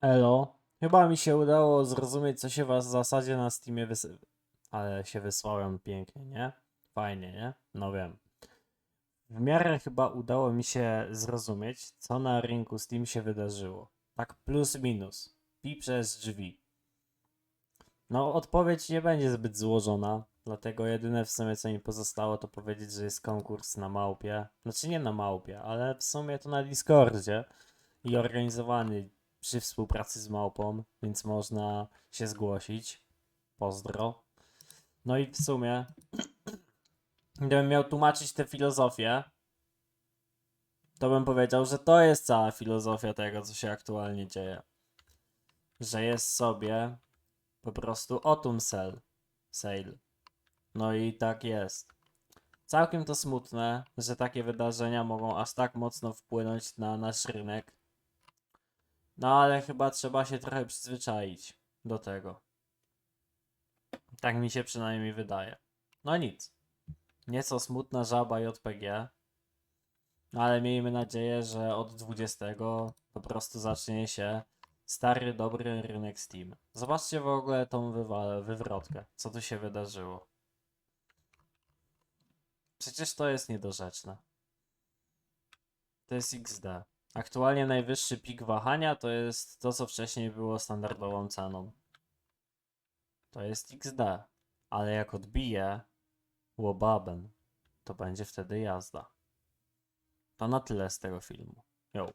Elo. Chyba mi się udało zrozumieć, co się was w zasadzie na Steamie wys... Ale się wysłałem pięknie, nie? Fajnie, nie? No wiem. W miarę chyba udało mi się zrozumieć, co na rynku Steam się wydarzyło. Tak plus minus. Pi przez drzwi. No, odpowiedź nie będzie zbyt złożona, dlatego jedyne w sumie co mi pozostało to powiedzieć, że jest konkurs na małpie. Znaczy nie na małpie, ale w sumie to na Discordzie i organizowany przy współpracy z małpą, więc można się zgłosić. Pozdro. No i w sumie, gdybym miał tłumaczyć tę filozofię, to bym powiedział, że to jest cała filozofia tego, co się aktualnie dzieje. Że jest sobie po prostu autumn sale. sale. No i tak jest. Całkiem to smutne, że takie wydarzenia mogą aż tak mocno wpłynąć na nasz rynek. No ale chyba trzeba się trochę przyzwyczaić do tego. Tak mi się przynajmniej wydaje. No nic. Nieco smutna żaba JPG. No ale miejmy nadzieję, że od 20 po prostu zacznie się stary, dobry rynek Steam. Zobaczcie w ogóle tą wywrotkę. Co tu się wydarzyło. Przecież to jest niedorzeczne. To jest XD. Aktualnie najwyższy pik wahania to jest to, co wcześniej było standardową ceną. To jest XD. Ale jak odbije łobaben, to będzie wtedy jazda. To na tyle z tego filmu. Yo.